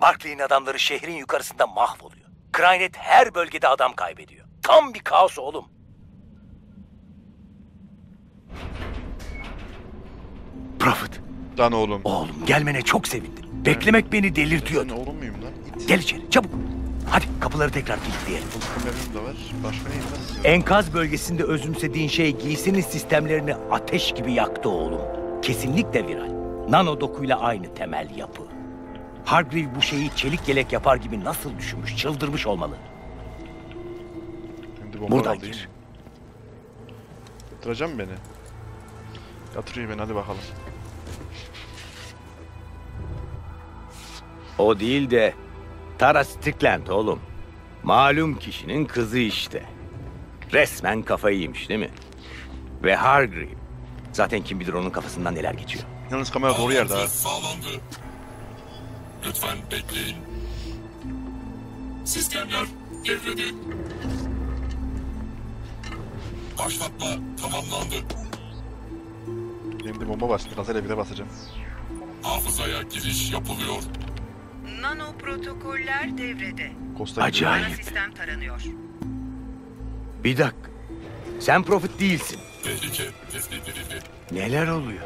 Barclay'in adamları şehrin yukarısında mahvoluyor. Crynet her bölgede adam kaybediyor. Tam bir kaos oğlum. Prophet, Lan oğlum. oğlum gelmene çok sevindim. Beklemek beni Ben delirtiyordu. oğlum muyum lan? İt. Gel içeri çabuk. Hadi kapıları tekrar kilitleyelim. Var. Başka neydi lan? Enkaz bölgesinde özümsediğin şey giysinin sistemlerini ateş gibi yaktı oğlum. Kesinlikle viral. Nano dokuyla aynı temel yapı. Hargreave bu şeyi çelik yelek yapar gibi nasıl düşünmüş, çıldırmış olmalı. Şimdi bomba Buradan gir. Yatıracak mı beni? Yatırıyor beni hadi bakalım. O değil de Tara Strickland oğlum. Malum kişinin kızı işte. Resmen kafayı yemiş değil mi? Ve Hargreave. Zaten kim bilir onun kafasından neler geçiyor. Yalnız kamera doğru yerde ha. Sağlandı. Lütfen bekleyin. Sistemler devrede. Başlatma tamamlandı. Benim de bomba. Gazele bir de basacağım. Hafızaya giriş yapılıyor. Nano protokoller devrede. Costa Acayip. Ana sistem taranıyor. Bir dakika. Sen Prophet değilsin. Tehlike tespit edildi. Neler oluyor?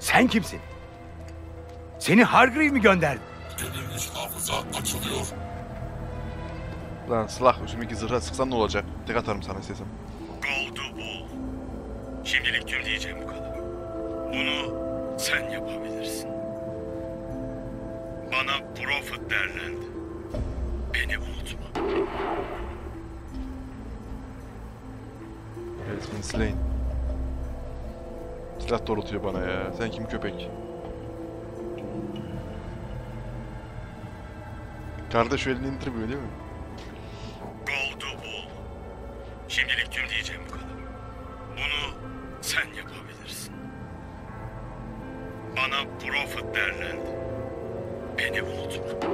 Sen kimsin? Seni Hargreave mi gönderdi? Gömülmüş hafıza açılıyor. Lan silah üstümdeki zırha sıksan ne olacak? Tek atarım sana istesem. Oldu bu. Şimdilik tüm diyeceğim bu kadar. Bunu sen yapabilirsin. Bana Prophet derlerdi. Beni unutma. Resmin Slain. Silah doğrultuyor bana ya. Sen kim köpek? Kardeş elini indir böyle değil mi? Oldu bu. Şimdilik tüm diyeceğim bu kadar. Bunu sen yapabilirsin. Bana Prophet derlerdi. Beni unutma.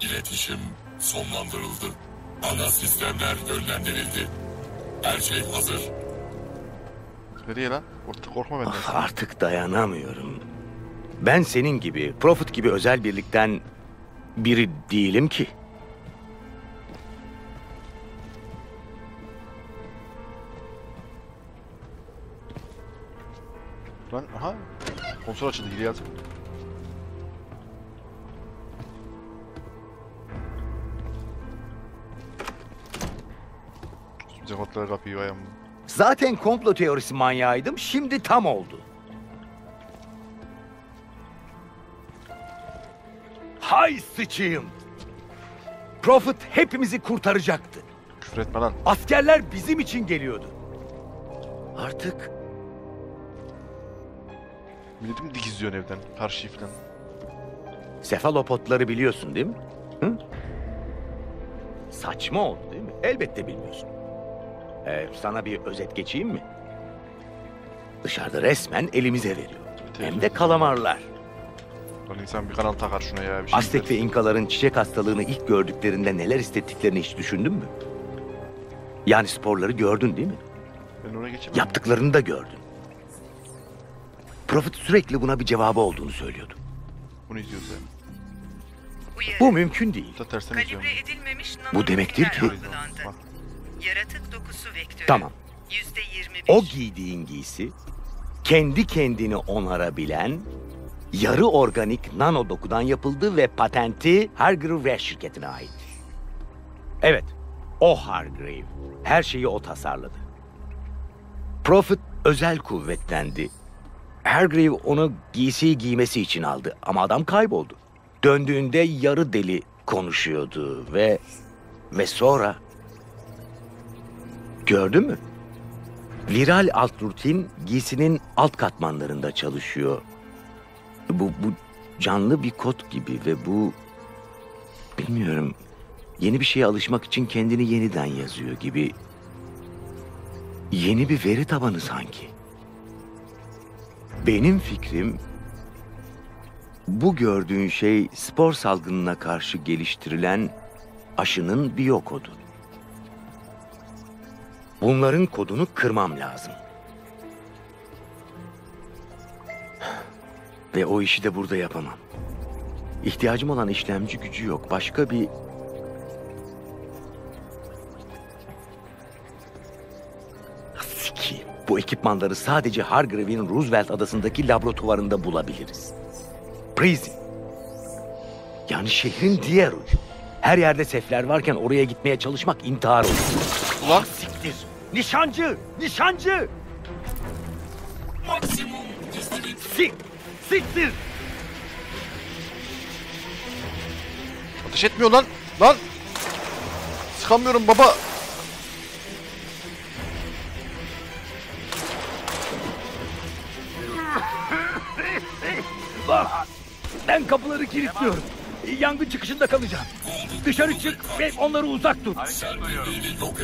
İletişim sonlandırıldı. Ana sistemler yönlendirildi. Her şey hazır. Nereye lan? Korkma benden. Ah, artık dayanamıyorum. Ben senin gibi, Prophet gibi özel birlikten biri değilim ki. Lan aha. Konsol açıldı geri yaz. Bize kapıyı ayağımda. Zaten komplo teorisi manyağıydım, şimdi tam oldu. Hay sıçayım! Prophet hepimizi kurtaracaktı. Küfür etme lan. Askerler bizim için geliyordu. Artık Milletim dik izliyorsun evden. Karşıyı falan. sefalopotları biliyorsun değil mi? Hı? Saçma oldu değil mi? Elbette bilmiyorsun. Ee, sana bir özet geçeyim mi? Dışarıda resmen elimize veriyor. Hem de kalamarlar. Lan insan bir kanal takar şuna ya. Bir şey Aztek ve. İnkaların çiçek hastalığını ilk gördüklerinde neler hissettiklerini hiç düşündün mü? Yani sporları gördün değil mi? Ben oraya geçemem. Yaptıklarını da gördün. Prophet sürekli buna bir cevabı olduğunu söylüyordu. Bunu izliyoruz yani. Uyarı. Bu mümkün değil. Bu da tersten izliyorum. Kalibre edilmemiş Bu demektir ki- algılandı. Yaratık dokusu vektörü. Tamam. Yüzde yirmi O beş. giydiğin giysi kendi kendini onarabilen yarı organik nano dokudan yapıldı ve patenti Hargrave şirketine ait. Evet, o Hargrave. Her şeyi o tasarladı. Prophet özel kuvvetlendi. Hargrave onu giysiyi giymesi için aldı ama adam kayboldu. Döndüğünde yarı deli konuşuyordu ve ve sonra gördün mü? Viral alt rutin giysinin alt katmanlarında çalışıyor. Bu, bu canlı bir kod gibi ve bu... Bilmiyorum. Yeni bir şeye alışmak için kendini yeniden yazıyor gibi. Yeni bir veri tabanı sanki. Benim fikrim... Bu gördüğün şey spor salgınına karşı geliştirilen aşının biyokodu. Bunların kodunu kırmam lazım. Ve o işi de burada yapamam. İhtiyacım olan işlemci gücü yok. Başka bir... Sikiyim. Bu ekipmanları sadece Hargreave'in Roosevelt adasındaki laboratuvarında bulabiliriz. Prison. Yani şehrin diğer ucu. Her yerde sefler varken oraya gitmeye çalışmak intihar olur. Ulan Siktir. Nişancı! Nişancı! Maksimum hızlı Sik! Siktir! ateş etmiyor lan. Lan. Sıkamıyorum baba. Bak! Ben kapıları kilitliyorum. Yangın çıkışında kalacağım. Dışarı çık ve onları uzak tut.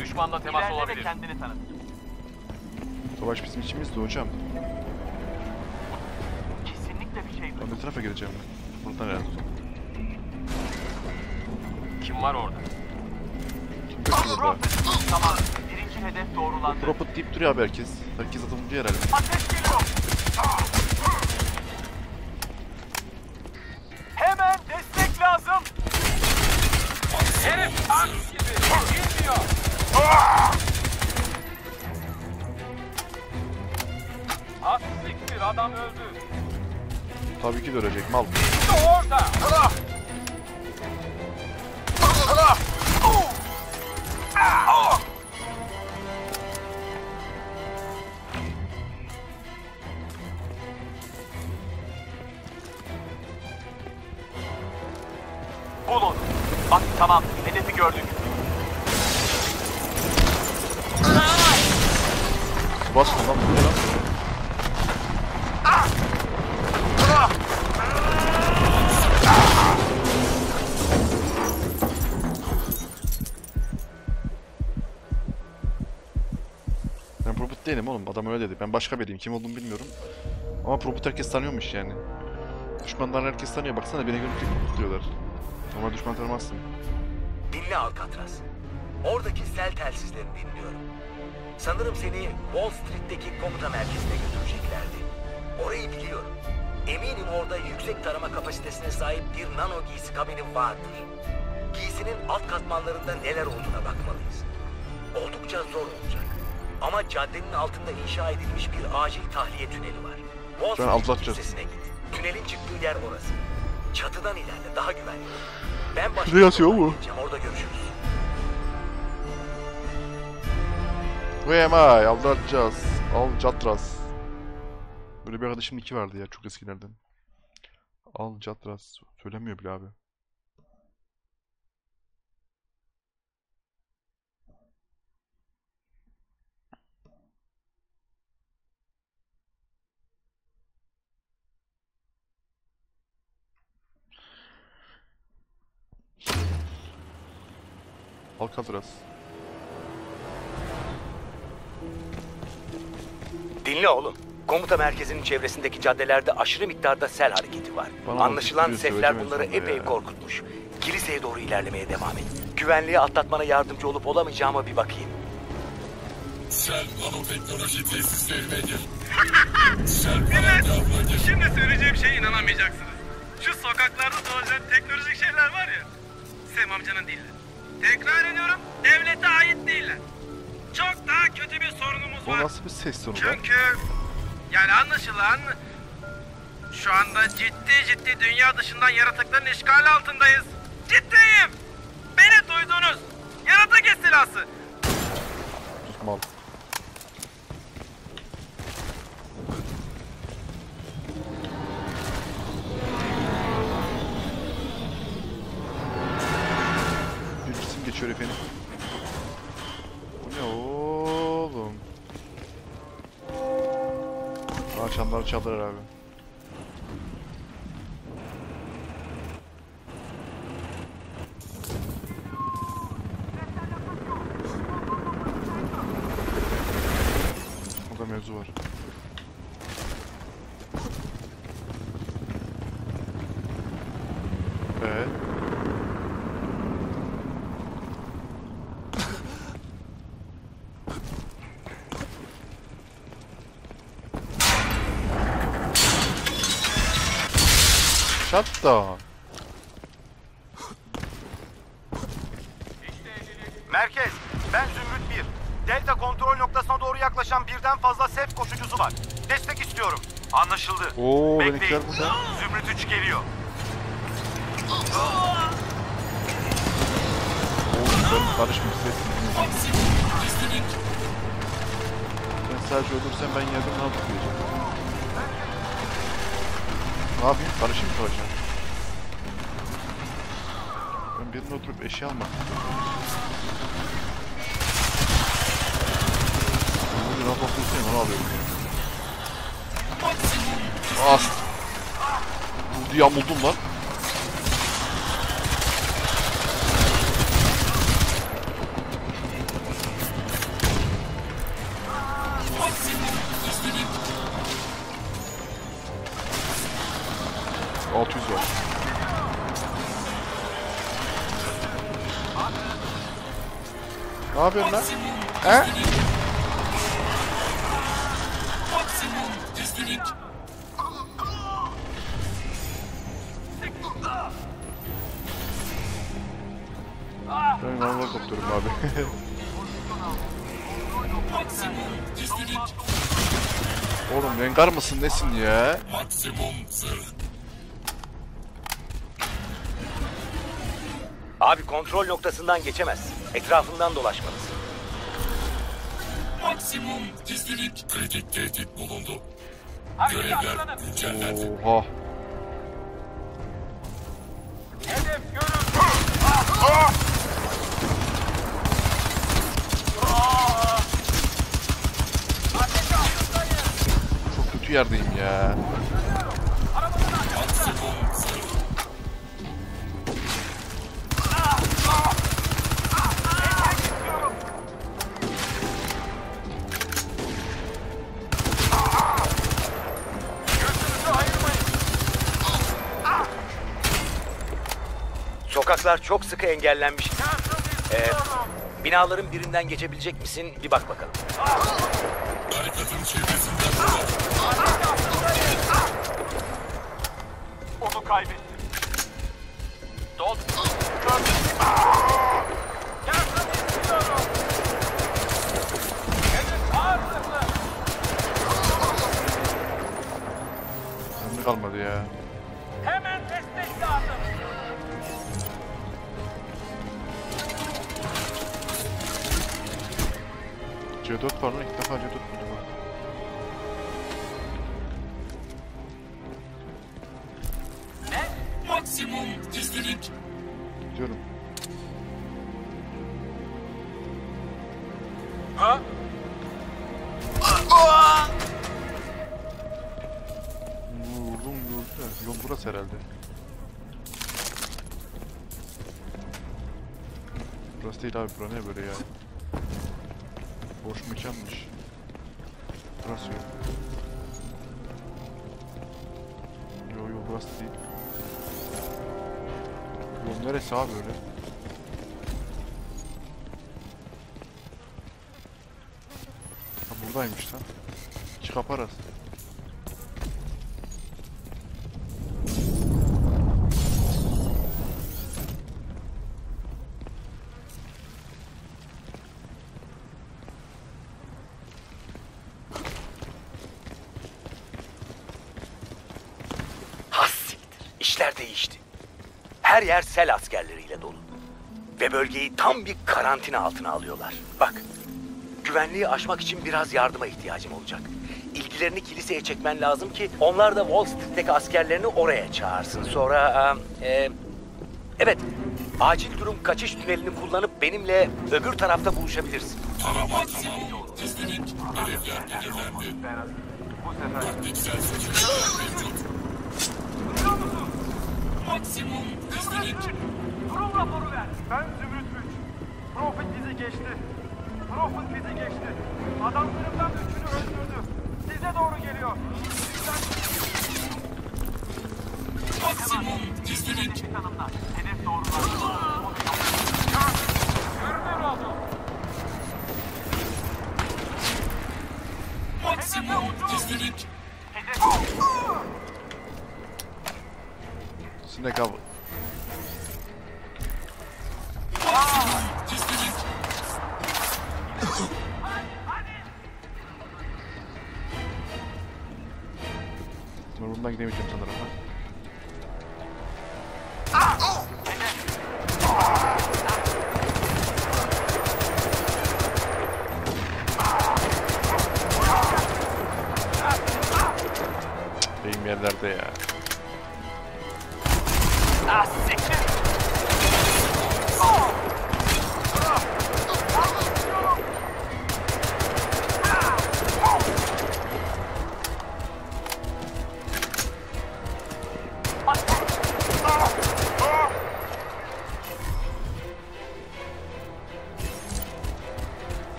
Düşmanla temas olabilir. Savaş bizim içimizde hocam. Ben bir tarafa gireceğim. Buradan herhalde. Kim var orada? Kim burada? Tamam. Birinci hedef doğrulandı. Prophet deyip duruyor abi herkes. Herkes atılınca herhalde. Ateş geliyor. Hedefi gördük. Basma lan bu ne lan? Ben Prophet değilim oğlum. Adam öyle dedi. Ben başka biriyim. Kim olduğumu bilmiyorum. Ama Prophet herkes tanıyormuş yani. Düşmanlar herkes tanıyor. Baksana beni görünce Prophet diyorlar. Normal düşman tanımazsın. Dinle Alcatraz. Oradaki sel telsizlerini dinliyorum. Sanırım seni Wall Street'teki komuta merkezine götüreceklerdi. Orayı biliyorum. Eminim orada yüksek tarama kapasitesine sahip bir nano giysi kabini vardır. Giysinin alt katmanlarında neler olduğuna bakmalıyız. Oldukça zor olacak. Ama caddenin altında inşa edilmiş bir acil tahliye tüneli var. Wall Street. Kilisesi'ne git. Tünelin çıktığı yer orası. Çatıdan ilerle, daha güvenli. Ben başka Şuraya yoldan mu? Orada görüşürüz. Who am I? Aldatacağız. Alcatraz. Böyle bir arkadaşım iki vardı ya çok eskilerden. Alcatraz. Söylemiyor bile abi. Alcatraz. Dinle oğlum. Komuta merkezinin çevresindeki caddelerde aşırı miktarda sel hareketi var. Bana Anlaşılan duruyor, sefler bunları epey ya. korkutmuş. Kiliseye doğru ilerlemeye devam et. Güvenliği atlatmana yardımcı olup olamayacağıma bir bakayım. Sen nanoteknoloji tesislerine gir. Sen gir. Şimdi söyleyeceğim şeye inanamayacaksınız. Şu sokaklarda dolaşan teknolojik şeyler var ya. Sem amcanın değiller. Tekrar ediyorum, devlete ait değiller. Çok daha kötü bir sorunumuz var. nasıl bir ses tonu? Çünkü yani anlaşılan şu anda ciddi ciddi dünya dışından yaratıkların işgali altındayız. Ciddiyim. Beni duydunuz. Yaratık istilası. Sus Aa çanlar çaldılar abi. Burada mevzu var. Ee? Down. Merkez, ben Zümrüt 1. Delta kontrol noktasına doğru yaklaşan birden fazla SEF koşucusu var. Destek istiyorum. Anlaşıldı. Oo Bekleyin. burada. Zümrüt 3 geliyor. Ben karışmış sesini. Ben sadece ölürsem ben yerden ne yapacağım? Ne yapayım? Karışayım mı savaşa? Ben birine oturup eşya almak istiyorum. Bugün rahat otursun onu alıyorum. Ast. Vurdu yamuldum lan. Yapıyorsun lan? He? Ben normal kopturum abi. Oğlum rengar mısın nesin ya? Abi kontrol noktasından geçemez. Etrafından dolaşmalısın. Maksimum gizlilik. Kritik tehdit bulundu. Görevler güncellendi. Oha. Hedef görüldü. Çok kötü yerdeyim ya. Sokaklar çok sıkı engellenmiş. Ee, binaların birinden geçebilecek misin? Bir bak bakalım. Onu kaybettim. Dol. Kalmadı ya. C4 var lan ilk defa C4 buldum ha. Maksimum gizlilik. Gidiyorum. Ha? Vurdum vurdum. Yol burası herhalde. Burası değil abi bura ne böyle ya? Mekanmış. Burası yok. Yo yo burası değil. Yol neresi abi öyle? Ha buradaymış lan. Kapı arası. Has siktir. İşler değişti. Her yer sel askerleriyle dolu. Ve bölgeyi tam bir karantina altına alıyorlar. Bak, güvenliği aşmak için biraz yardıma ihtiyacım olacak. İlgilerini kiliseye çekmen lazım ki onlar da Wall Street'teki askerlerini oraya çağırsın. Sonra, e, evet, acil durum kaçış tünelini kullanıp benimle öbür tarafta buluşabilirsin. Tarama tamam. Gizlilik. Görevler belirlendi. Maksimum gizlilik. Durum raporu ver. Ben Zümrüt 3. Profit bizi geçti. Profit bizi geçti. Adamlarımdan üçünü öldürdü. Size doğru geliyor. Maksimum gizlilik. Tanımda. Hedef doğrular. Görünür oldu. Maksimum gizlilik. Hedef Sinek av. Ben bundan gidemeyeceğim sanırım ben. Yerlerde ya.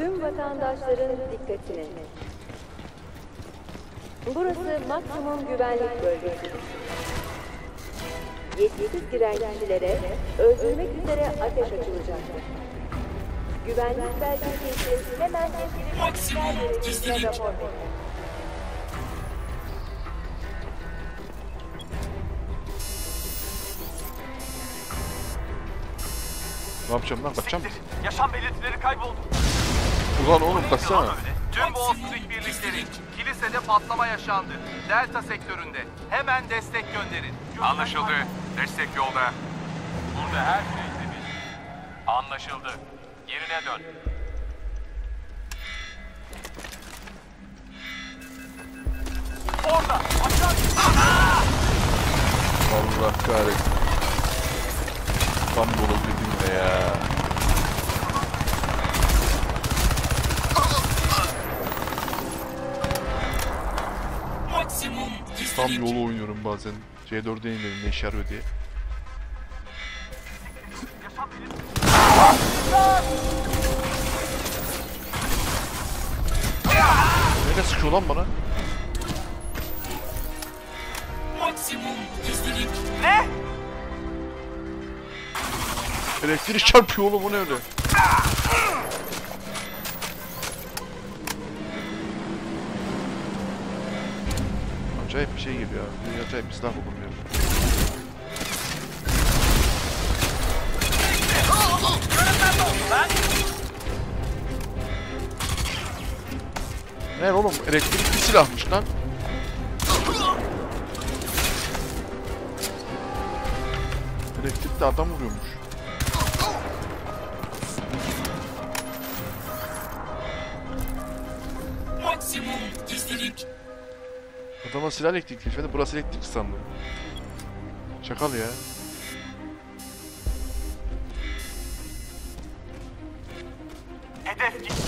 Tüm vatandaşların dikkatine. Burası maksimum güvenlik bölgesidir. Yetkisiz giren kişilere öldürmek üzere ateş açılacaktır. Güvenlik belgesi için hemen yetkili Maksimum gizlilik. rapor verin. Ne yapacağım lan? Kaçacağım mı? Siktir. Yaşam belirtileri kayboldu. Ulan oğlum kaçsana. Tüm Wall Street birlikleri, kilisede patlama yaşandı. Delta sektöründe. Hemen destek gönderin. Anlaşıldı. Destek yolda. Burada her şey temiz. Anlaşıldı. Yerine dön. Orada. Aşağı Allah kahretsin. Tam dolu dedim ne ya. Tam yolu oynuyorum bazen. C4'e inmedim ne işe yarıyor diye. Nereye sıkıyor lan bana? Maksimum gizlilik. Elektrik çarpıyor oğlum o ne öyle? Acayip bir şey gibi ya. Bir acayip bir silah buldum. Ne oğlum elektrikli silahmış lan. Elektrikli adam vuruyormuş. Adama silah elektrik geçmedi. Burası elektrik sandım. Çakal ya. Hedef gitti.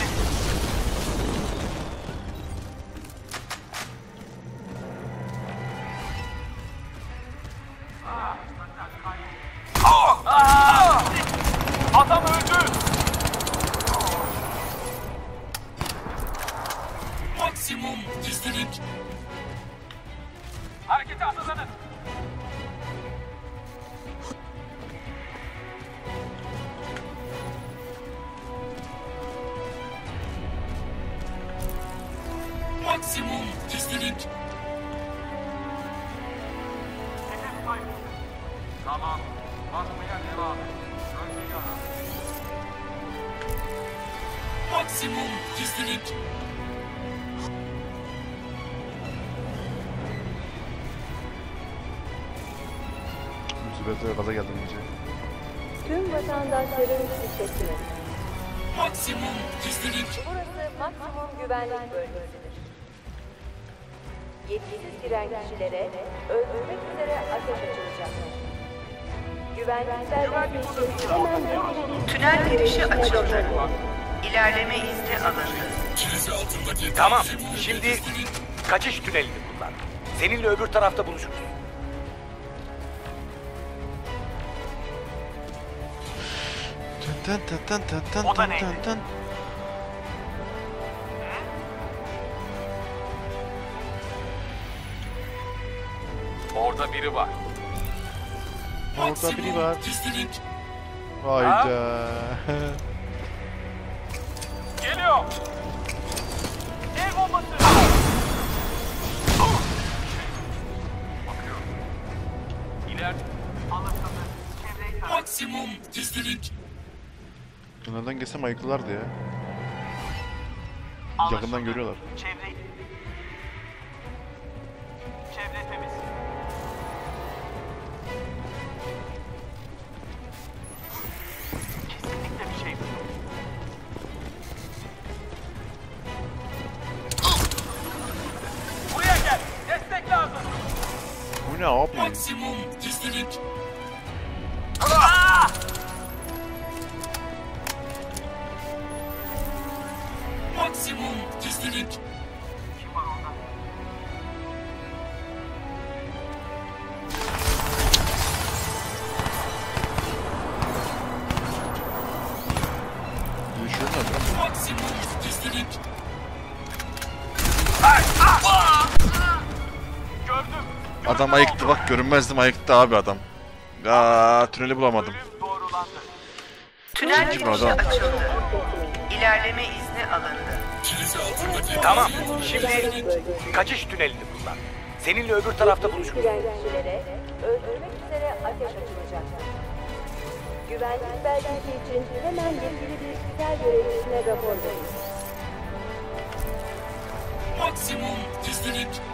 Maksimum gizlilik. Müsibete gaza geldim iyice. Tüm vatandaşların dikkatine. Maksimum gizlilik. Burası maksimum güvenlik bölgesidir. Yetkisiz giren kişilere öldürmek üzere ateş açılacaktır. Güvenlik belgesi için hemen yetkili Tünel girişi açıldı. İlerleme izni alındı. Kilise altındaki Tamam. Şimdi kaçış tünelini kullan. Seninle öbür tarafta buluşuruz. Tın tın tın tın tın tın O da neydi? tın tın. Orada biri var. Orada biri var. Hayda. Geliyor. El bombası. İler. Maksimum gizlilik. Bunlardan geçsem ayıklılardı ya. Yakından görüyorlar. Çevre... ne abi? Görünmezdim ayıktı abi adam. Aa tüneli bulamadım. Tünel adam? açıldı. İlerleme izni alındı. Tamam. Şimdi kaçış tünelini kullan. Seninle öbür tarafta buluşuruz. Öldürmek üzere ateş açılacaktır. Güvenlik belgesi için hemen yetkili bir sel görevlisine rapor verin. Maksimum gizlilik.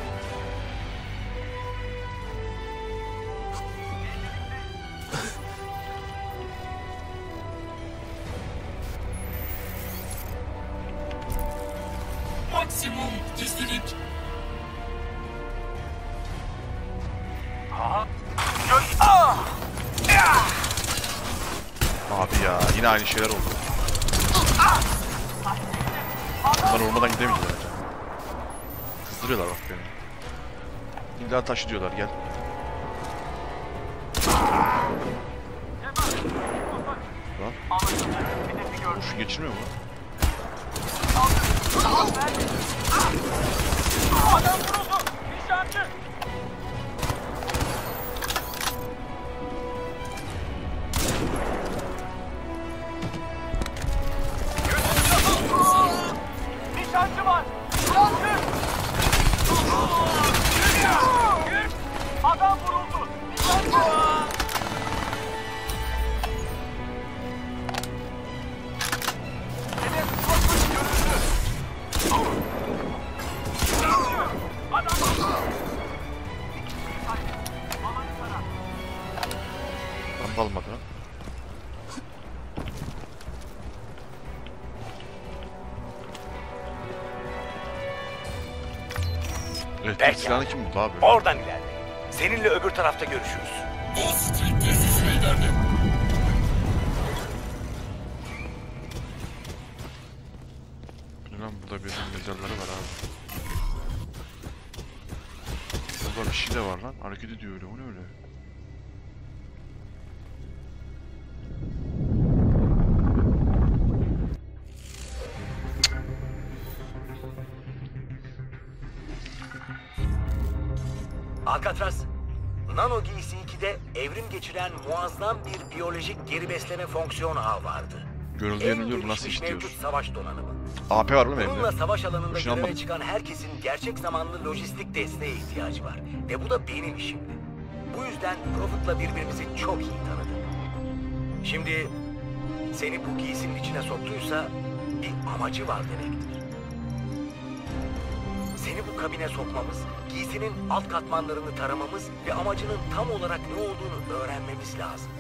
Şeyler oldu. Bunlar olmadan gidemeyeceğiz bence. Kızdırıyorlar bak beni. İlla taşı diyorlar gel. Lan. Şu geçirmiyor mu? Adam vuruldu. Nişancı. Peki. silahını kim buldu abi? Oradan ilerle. Seninle öbür tarafta görüşürüz. Wall lan burada birinin mezarları var abi. Burada bir şey de var lan. Hareket ediyor öyle. O ne öyle? Alcatraz, Nano Giysi 2'de evrim geçiren muazzam bir biyolojik geri besleme fonksiyon ağı vardı. Görüldüğü En yanılıyor nasıl işliyor? savaş donanımı. AP var oğlum Bununla evde. savaş alanında Boşuna göreve çıkan herkesin gerçek zamanlı lojistik desteğe ihtiyacı var. Ve bu da benim işimdi. Bu yüzden Prophet'la birbirimizi çok iyi tanıdık. Şimdi seni bu giysinin içine soktuysa bir amacı var demektir. Seni bu kabine sokmamız, giysinin alt katmanlarını taramamız ve amacının tam olarak ne olduğunu öğrenmemiz lazım.